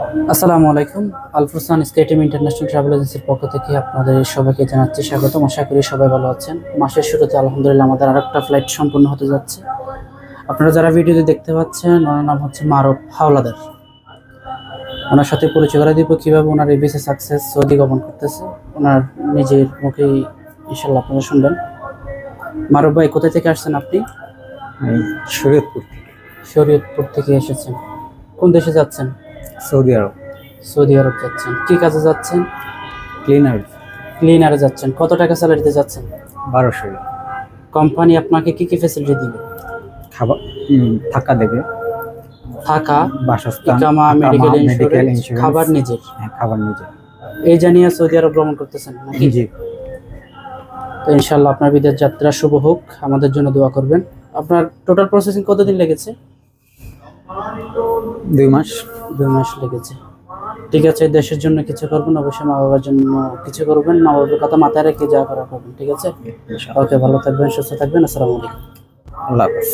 আসসালামু আলাইকুম। আলফুরসান স্কেটিম international travel এজেন্সির পক্ষ থেকে আপনাদের সবাইকে জানাচ্ছি স্বাগতম। আশা করি সবাই ভালো আছেন। মাসের শুরুতে আলহামদুলিল্লাহ আমাদের আরেকটা ফ্লাইট সম্পূর্ণ হতে যাচ্ছে। আপনারা যারা ভিডিওতে দেখতে পাচ্ছেন ওনার নাম হচ্ছে মারুফ হাওলাদার। ওনার সাথে পরিচয় করে দিব কীভাবে ওনার এই বিসে সাকসেস সৌদি গমন করতেছে। ওনার নিজের মুখেই ইনশাল্লাহ আপনারা শুনবেন। মারুফ ভাই কোথা থেকে আসছেন আপনি? শরীয়তপুর শরীয়তপুর থেকে এসেছেন। কোন দেশে যাচ্ছেন? সৌদি আরব। সৌদি আরব যাচ্ছেন। কি কাজে যাচ্ছেন? ক্লিনার ক্লিনারে যাচ্ছেন। কত টাকা স্যালারিতে যাচ্ছেন? বারোশো কোম্পানি আপনাকে কি কি ফ্যাসিলিটি দিবে? খাবার থাকা দেবে। থাকা বাসস্থান ইকামা মেডিকেল ইন্স্যুরেন্স খাবার নিজের। হ্যাঁ, খাবার নিজে এই জানিয়ে সৌদি আরব ভ্রমণ করতেছেন নাকি? জি। তো ইনশাল্লাহ আপনার বিদেশ যাত্রা শুভ হোক। আমাদের জন্য দোয়া করবেন। আপনার টোটাল প্রসেসিং কতদিন লেগেছে? দুই মাস দুই মাস লেগেছে। ঠিক আছে দেশের জন্য কিছু করবেন অবশ্যই মা বাবার জন্য কিছু করবেন মা বাবার কথা মাথায় রেখে যা করা করবেন ঠিক আছে। ওকে ভালো থাকবেন সুস্থ থাকবেন আসসালামু আলাইকুম। আল্লাহ হাফেজ।